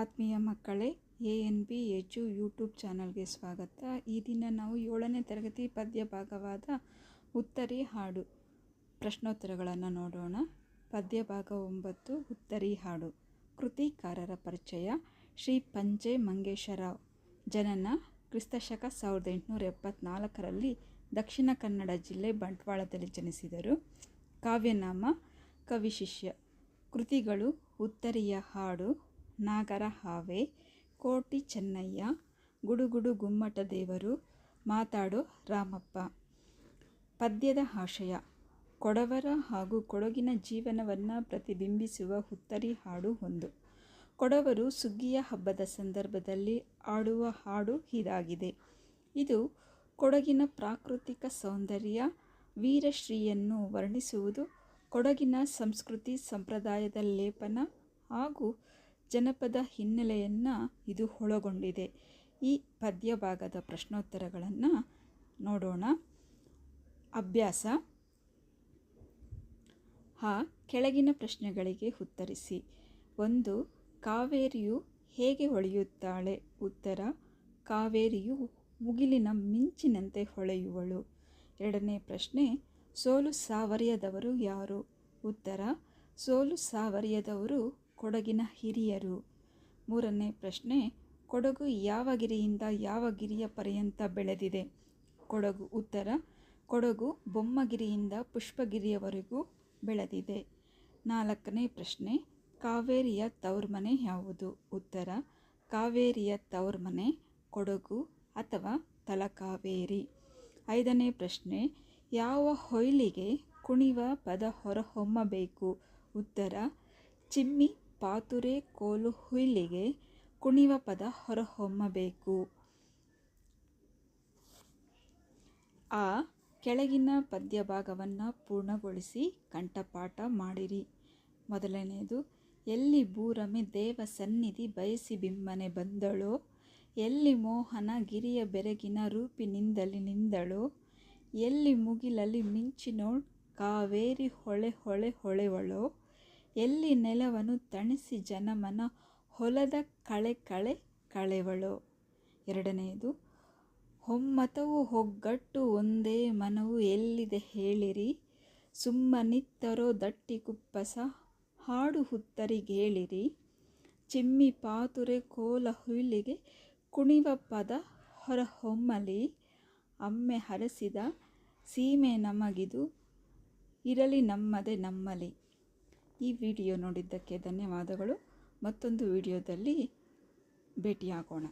ಆತ್ಮೀಯ ಮಕ್ಕಳೇ, A N B H U YouTube ಚಾನಲ್ಗೆ ಸ್ವಾಗತ. ಈ ದಿನ ನಾವು ಏಳನೇ ತರಗತಿ ಪದ್ಯ ಭಾಗವಾದ ಉತ್ತರಿ ಹಾಡು ಪ್ರಶ್ನೋತ್ತರಗಳನ್ನು ನೋಡೋಣ. ಪದ್ಯ ಭಾಗ ಒಂಬತ್ತು, ಉತ್ತರಿ ಹಾಡು. ಕೃತಿಕಾರರ ಪರಿಚಯ, ಶ್ರೀ ಪಂಜೆ ಮಂಗೇಶರಾವ್. ಜನನ ಕ್ರಿಸ್ತಶಕ ಸಾವಿರದ ಎಂಟುನೂರ ಎಪ್ಪತ್ನಾಲ್ಕರಲ್ಲಿ ದಕ್ಷಿಣ ಕನ್ನಡ ಜಿಲ್ಲೆ ಬಂಟ್ವಾಳದಲ್ಲಿ ಜನಿಸಿದರು. ಕಾವ್ಯನಾಮ, ಕವಿಶಿಷ್ಯ. ಕೃತಿಗಳು ಉತ್ತರಿಯ ಹಾಡು ನಾಗರ ಹಾವೆ, ಕೋಟಿ ಚೆನ್ನಯ್ಯ, ಗುಡುಗುಡು ಗುಮ್ಮಟ ದೇವರು, ಮಾತಾಡೋ ರಾಮಪ್ಪ. ಪದ್ಯದ ಆಶಯ, ಕೊಡವರ ಹಾಗೂ ಕೊಡಗಿನ ಜೀವನವನ್ನು ಪ್ರತಿಬಿಂಬಿಸುವ ಹುತ್ತರಿ ಹಾಡು ಒಂದು. ಕೊಡವರು ಸುಗ್ಗಿಯ ಹಬ್ಬದ ಸಂದರ್ಭದಲ್ಲಿ ಆಡುವ ಹಾಡು ಇದಾಗಿದೆ. ಇದು ಕೊಡಗಿನ ಪ್ರಾಕೃತಿಕ ಸೌಂದರ್ಯ ವೀರಶ್ರೀಯನ್ನು ವರ್ಣಿಸುವುದು, ಕೊಡಗಿನ ಸಂಸ್ಕೃತಿ ಸಂಪ್ರದಾಯದ ಲೇಪನ ಹಾಗೂ ಜನಪದ ಹಿನ್ನೆಲೆಯನ್ನು ಇದು ಒಳಗೊಂಡಿದೆ. ಈ ಪದ್ಯ ಭಾಗದ ಪ್ರಶ್ನೋತ್ತರಗಳನ್ನು ನೋಡೋಣ. ಅಭ್ಯಾಸ. ಹಾ, ಕೆಳಗಿನ ಪ್ರಶ್ನೆಗಳಿಗೆ ಉತ್ತರಿಸಿ. ಒಂದು, ಕಾವೇರಿಯು ಹೇಗೆ ಹೊಳೆಯುತ್ತಾಳೆ? ಉತ್ತರ, ಕಾವೇರಿಯು ಮುಗಿಲಿನ ಮಿಂಚಿನಂತೆ ಹೊಳೆಯುವಳು. ಎರಡನೇ ಪ್ರಶ್ನೆ, ಸೋಲು ಸಾವರಿಯದವರು ಯಾರು? ಉತ್ತರ, ಸೋಲು ಸಾವರಿಯದವರು ಕೊಡಗಿನ ಹಿರಿಯರು. ಮೂರನೇ ಪ್ರಶ್ನೆ, ಕೊಡಗು ಯಾವ ಗಿರಿಯಿಂದ ಯಾವ ಗಿರಿಯ ಪರ್ಯಂತ ಬೆಳೆದಿದೆ? ಕೊಡಗು ಉತ್ತರ, ಕೊಡಗು ಬೊಮ್ಮಗಿರಿಯಿಂದ ಪುಷ್ಪಗಿರಿಯವರೆಗೂ ಬೆಳೆದಿದೆ. ನಾಲ್ಕನೇ ಪ್ರಶ್ನೆ, ಕಾವೇರಿಯ ತವರ್ಮನೆ ಯಾವುದು? ಉತ್ತರ, ಕಾವೇರಿಯ ತವರ್ಮನೆ ಕೊಡಗು ಅಥವಾ ತಲಕಾವೇರಿ? ಐದನೇ ಪ್ರಶ್ನೆ, ಯಾವ ಹೊಯ್ಲಿಗೆ ಕುಣಿವ ಪದ ಹೊರಹೊಮ್ಮಬೇಕು? ಉತ್ತರ, ಚಿಮ್ಮಿ ಪಾತುರೆ ಕೋಲು ಹುಯ್ಲಿಗೆ ಕುಣಿವ ಪದ ಹೊರಹೊಮ್ಮಬೇಕು. ಆ ಕೆಳಗಿನ ಪದ್ಯ ಭಾಗವನ್ನು ಪೂರ್ಣಗೊಳಿಸಿ ಕಂಠಪಾಠ ಮಾಡಿರಿ. ಮೊದಲನೆಯದು, ಎಲ್ಲಿ ಭೂರಮೆ ದೇವ ಸನ್ನಿಧಿ ಬಯಸಿ ಬಿಮ್ಮನೆ ಬಂದಳೋ, ಎಲ್ಲಿ ಮೋಹನ ಗಿರಿಯ ಬೆರಗಿನ ರೂಪಿನಿಂದಲಿ ನಿಂದಳೋ, ಎಲ್ಲಿ ಮುಗಿಲಲ್ಲಿ ಮಿಂಚಿನೋಳ್ ಕಾವೇರಿ ಹೊಳೆ ಹೊಳೆ ಹೊಳೆವಳೋ ಎಲ್ಲಿ ನೆಲವನ್ನು ತಣಿಸಿ ಜನಮನ ಹೊಲದ ಕಳೆ ಕಳೆ ಕಳೆವಳು. ಎರಡನೆಯದು ಹೊಮ್ಮತವು ಹೊಗ್ಗಟ್ಟು ಒಂದೇ ಮನವು ಎಲ್ಲಿದೆ ಹೇಳಿರಿ. ಸುಮ್ಮನಿತ್ತರೋ ದಟ್ಟಿ ಕುಪ್ಪಸ ಹಾಡು ಹುತ್ತರಿಗೇಳಿರಿ. ಚಿಮ್ಮಿ ಪಾತುರೆ ಕೋಲ ಹುಯ್ಲಿಗೆ ಕುಣಿವ ಪದ ಹೊರಹೊಮ್ಮಲಿ ಅಮ್ಮೆ ಹರಸಿದ ಸೀಮೆ ನಮಗಿದು, ಇರಲಿ ನಮ್ಮದೇ ನಮ್ಮಲಿ. ಈ ವಿಡಿಯೋ ನೋಡಿದ್ದಕ್ಕೆ ಧನ್ಯವಾದಗಳು. ಮತ್ತೊಂದು ವಿಡಿಯೋದಲ್ಲಿ ಭೇಟಿಯಾಗೋಣ.